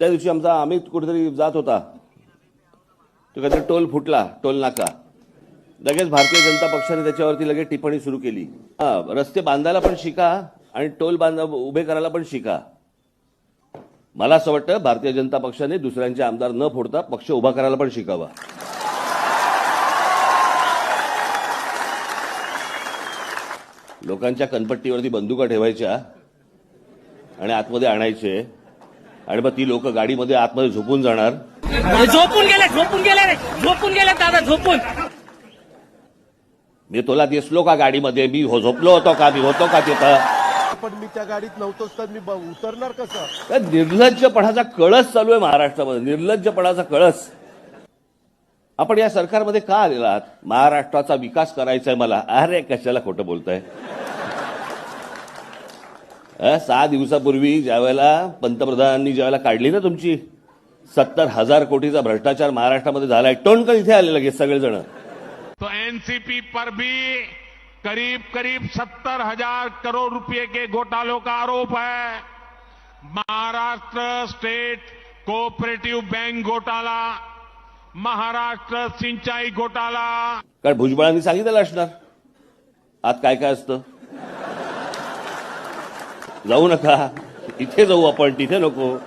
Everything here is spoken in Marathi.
त्या दिवशी आमचा अमित कुठेतरी जात होता. तो काहीतरी टोल फुटला टोल नाका. लगेच भारतीय जनता पक्षाने त्याच्यावरती लगेच टिप्पणी सुरू केली. हा रस्ते बांधायला पण शिका आणि टोल बांधा उभे करायला पण शिका. मला असं वाटतं भारतीय जनता पक्षाने दुसऱ्यांचे आमदार न फोडता पक्ष उभा करायला पण शिकावा. लोकांच्या कनपट्टीवरती बंदुका ठेवायच्या आणि आतमध्ये आणायचे. आणि मग ती लोक गाडीमध्ये आतमध्ये झोपून जाणार. झोपून गेले झोपून गेले रे. झोपून गेले दादा झोपून. मी तुला दिसलो का गाडीमध्ये? मी हो झोपलो होतो का? मी होतो का तिथं? पण मी त्या गाडीत नव्हतोच तर मी उतरणार कसं? निर्लज्जपणाचा कळस चालू आहे महाराष्ट्रामध्ये. निर्लज्जपणाचा कळस. आपण या सरकारमध्ये का आलेला आहात? महाराष्ट्राचा विकास करायचा आहे मला. अरे कशाला खोटं बोलताय? सहा दिवसापूर्वी ज्यावेळेला पंतप्रधानांनी ज्यावेळेला काढली ना तुमची सत्तर हजार कोटीचा भ्रष्टाचार महाराष्ट्रामध्ये झालाय टोनकन इथे आले लगेच सगळेजण. तो एनसीपी पर भी करीब करीब सत्तर हजार करोड़ रुपए के घोटालों का आरोप है। महाराष्ट्र स्टेट कोऑपरेटिव बैंक घोटाला महाराष्ट्र सिंचाई घोटाला। कारण भुजबळांनी सांगितलेलं असणार. आत काय काय असतं? जाऊ नका. इथे जाऊ आपण तिथे नको.